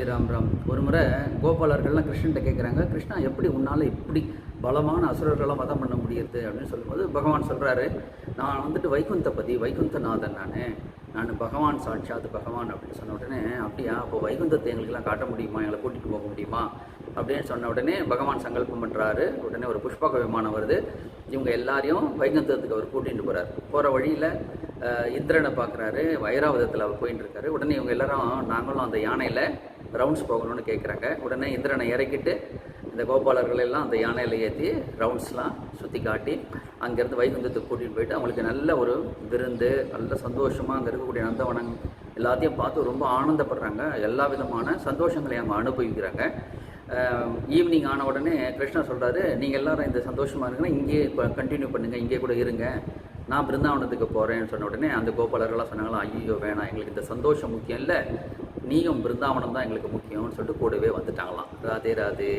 ராதே ராம் ராம். ஒரு முறை கோபாலர்கள்லாம் கிருஷ்ணன்ட்ட கேட்குறாங்க கிருஷ்ணா எப்படி உன்னால் இப்படி பலமான அசுரர்களெல்லாம் வதம் பண்ண முடியுது? அப்படின்னு சொல்லும்போது பகவான் சொல்கிறாரு நான் வந்துட்டு வைகுந்தபதி வைகுந்தநாதன் நான். நான் பகவான் சாட்சாத் பகவான் அப்படின்னு சொன்ன உடனே அப்படியா அப்போ வைகுந்தத்தை எங்களுக்கெல்லாம் காட்ட முடியுமா? எங்களை கூட்டிகிட்டு போக முடியுமா? அப்படின்னு சொன்ன உடனே பகவான் சங்கல்பம் பண்ணுறாரு உடனே ஒரு புஷ்பக விமானம் வருது. இவங்க எல்லாரையும் வைகுந்தத்துக்கு அவர் கூட்டிகிட்டு போகிறார் போகிற வழியில் இந்திரனை பார்க்குறாரு வைராவதத்தில் அவர் போயின்னு இருக்காரு உடனே இவங்க எல்லாரும் நாங்களும் அந்த யானையில் ரவுண்ட்ஸ் போகணும்னு கேட்குறாங்க உடனே இந்திரனை இறக்கிட்டு இந்த கோபாலர்கள் எல்லாம் அந்த யானையில் ஏற்றி ரவுண்ட்ஸ்லாம் சுற்றி காட்டி அங்கேருந்து வைகுந்தத்துக்கு கூட்டிகிட்டு போயிட்டு அவங்களுக்கு நல்ல ஒரு விருந்து நல்ல சந்தோஷமாக அங்கே இருக்கக்கூடிய நந்தவனம் எல்லாத்தையும் பார்த்து ரொம்ப ஆனந்தப்படுறாங்க. எல்லா விதமான சந்தோஷங்களையும் அவங்க அனுபவிக்கிறாங்க. ஈவினிங் ஆன உடனே கிருஷ்ணா சொல்கிறாரு நீங்கள் எல்லாரும் இந்த சந்தோஷமாக இருங்கன்னா இங்கேயே கண்டினியூ பண்ணுங்கள் இங்கே கூட இருங்க. நான் பிருந்தாவனத்துக்கு போகிறேன்னு சொன்ன உடனே அந்த கோபாலர்கள்லாம் சொன்னாங்களா ஐயோ வேணாம் எங்களுக்கு இந்த சந்தோஷம் முக்கியம் இல்லை நீயும் பிருந்தாவனம் தான் எங்களுக்கு முக்கியம்னு சொல்லிட்டு கூடவே வந்துட்டாங்களாம். ராதே ராதே.